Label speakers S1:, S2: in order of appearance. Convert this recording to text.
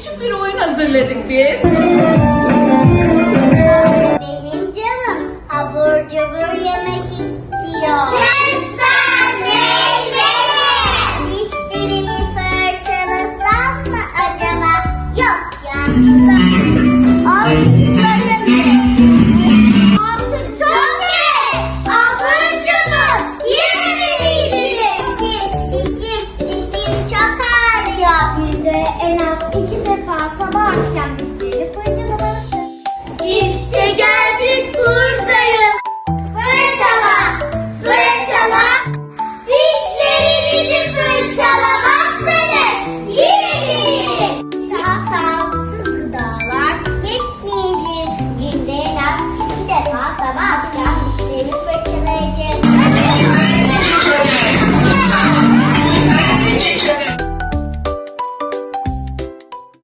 S1: küçük bir oyun hazırladık biz.
S2: Sabah akşam dişleri fırçalanmalı.